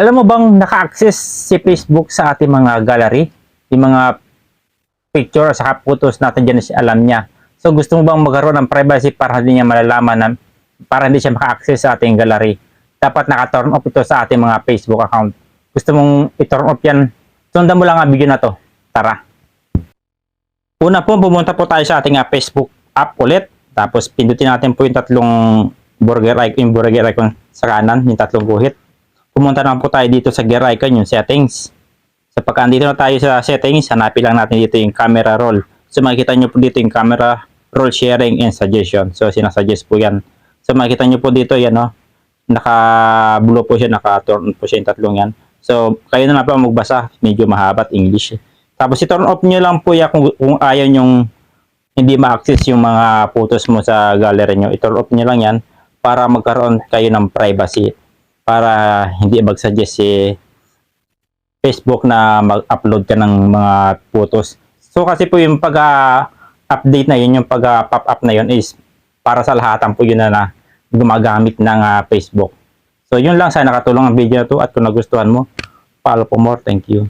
Alam mo bang naka-access si Facebook sa ating mga gallery? Yung mga picture sa photos natin dyan alam niya. So gusto mo bang magkaroon ng privacy para hindi niya malalaman na para hindi siya maka-access sa ating gallery? Dapat naka-turn off ito sa ating mga Facebook account. Gusto mong i-turn off yan? Sundan mo lang ang video na to. Tara. Una po, pumunta po tayo sa ating ah, Facebook app ulit. Tapos pindutin natin po yung tatlong burger icon, yung burger icon sa kanan, yung tatlong guhit. Pumunta naman po tayo dito sa gear icon, yung settings. So pagka andito na tayo sa settings, hanapin lang natin dito yung camera roll. So makikita nyo po dito yung camera roll sharing and suggestion. So sinasuggest po yan. So makikita nyo po dito yan no. Naka-blue po siya, naka-turn po siya yung tatlong yan. So kayo na lang po magbasa, medyo mahaba at English. Tapos i-turn off nyo lang po yan kung, kung ayaw nyong hindi ma-access yung mga photos mo sa gallery nyo. I-turn off nyo lang yan para magkaroon kayo ng privacy para hindi mag-suggest si Facebook na mag-upload ka ng mga photos. So kasi po yung pag-update na yun, yung pag-pop-up na yun is para sa lahatan po yun na, na gumagamit ng ah, Facebook. So yun lang, sana nakatulong ang video na to at kung nagustuhan mo, follow for more. Thank you.